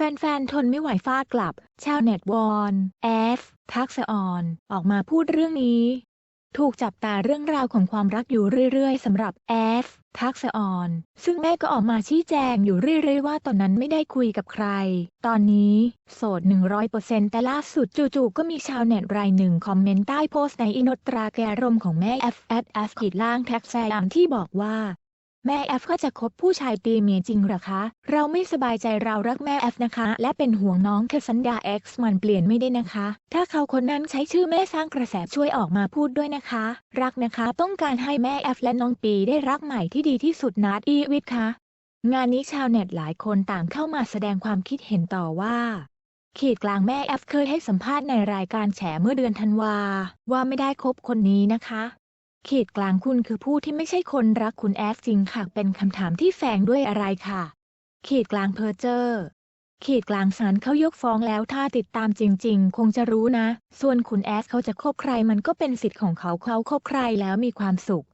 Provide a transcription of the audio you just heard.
แฟนๆ ทนไม่ไหวฟาดกลับ ชาวเน็ตวอน แอฟ ทักษออน ออกมาพูดเรื่องนี้ ถูกจับตาเรื่องราวของความรักอยู่เรื่อยๆสำหรับแอฟ ทักษออน ซึ่งแม่ก็ออกมาชี้แจงอยู่เรื่อยๆ ว่าตอนนั้นไม่ได้คุยกับใคร ตอนนี้ โสด 100%แต่ล่าสุดจู่ๆ ก็มีชาวเน็ตรายหนึ่งคอมเมนต์ใต้โพสต์ในอินสตราแกรมของแม่แอฟแอดแอฟขีดล่างแท็กแซมที่บอกว่า แม่แอฟก็จะคบผู้ชายตีเมียจริงหรอคะ เราไม่สบายใจเรารักแม่แอฟนะคะ และเป็นห่วงน้องแค่สัญญา X มันเปลี่ยนไม่ได้นะคะ ถ้าเขาคนนั้นใช้ชื่อแม่สร้างกระแสช่วยออกมาพูดด้วยนะคะ รักนะคะ ต้องการให้แม่แอฟและน้องปีได้รักใหม่ที่ดีที่สุดนัดอีวิทย์คะ งานนี้ชาวเน็ตหลายคนต่างเข้ามาแสดงความคิดเห็นต่อว่าขีดกลางแม่แอฟเคยให้สัมภาษณ์ในรายการแฉเมื่อเดือนธันวาว่าไม่ได้คบคนนี้นะคะ ขีดกลางคุณคือผู้ที่ไม่ใช่คนรักคุณแอฟจริงค่ะเป็นคำถามที่แฝงด้วยอะไรค่ะ ขีดกลางเพอเจอร์ขีดกลางศาลเขายกฟ้องแล้วถ้าติดตามจริง ๆ คงจะรู้นะ ส่วนคุณแอฟเขาจะคบใครมันก็เป็นสิทธิ์ของเขาเขาคบใครแล้วมีความสุข